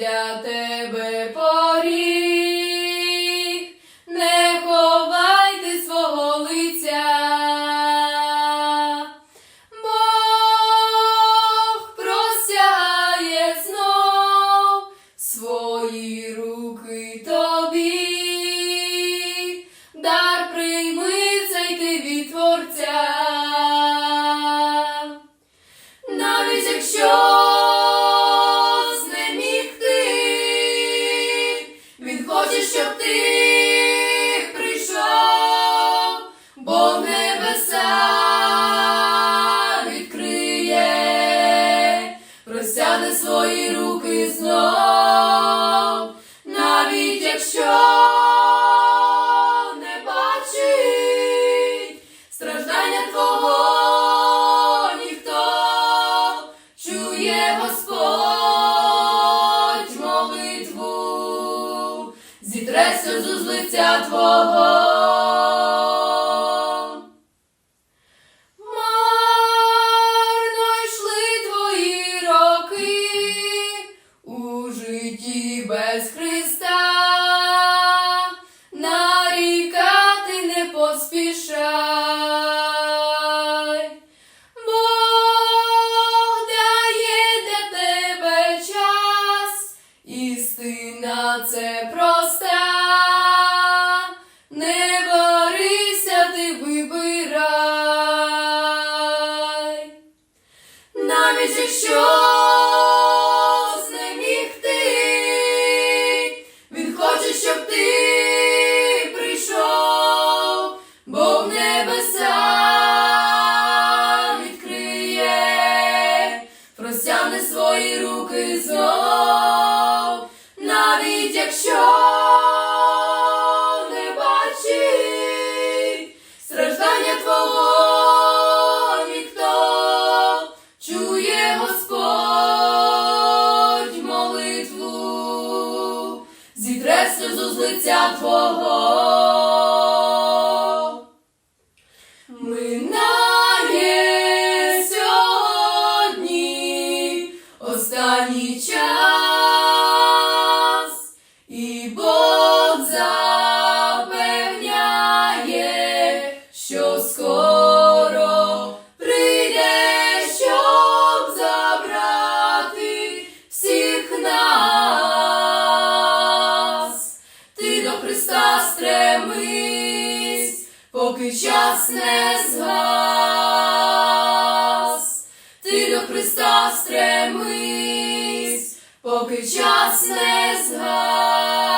для тебе. Свої руки знов, навіть якщо не бачить страждання твого ніхто чує Господь молитву, зітре сльозу з лиця твого. Христа, нарікати не поспішай. Бог дає для тебе час, істина це проста. Не борися, ти вибирай. Навіть якщо руки знов, навіть якщо не бачить страждання твого ніхто чує Господь молитву, зітре сльозу з лиця твого. Минає останній час, і Бог запевняє, що скоро прийде, щоб забрати всіх нас. Ти до Христа стремись, поки час не згас. Ти до Христа стремись, поки час не згадає.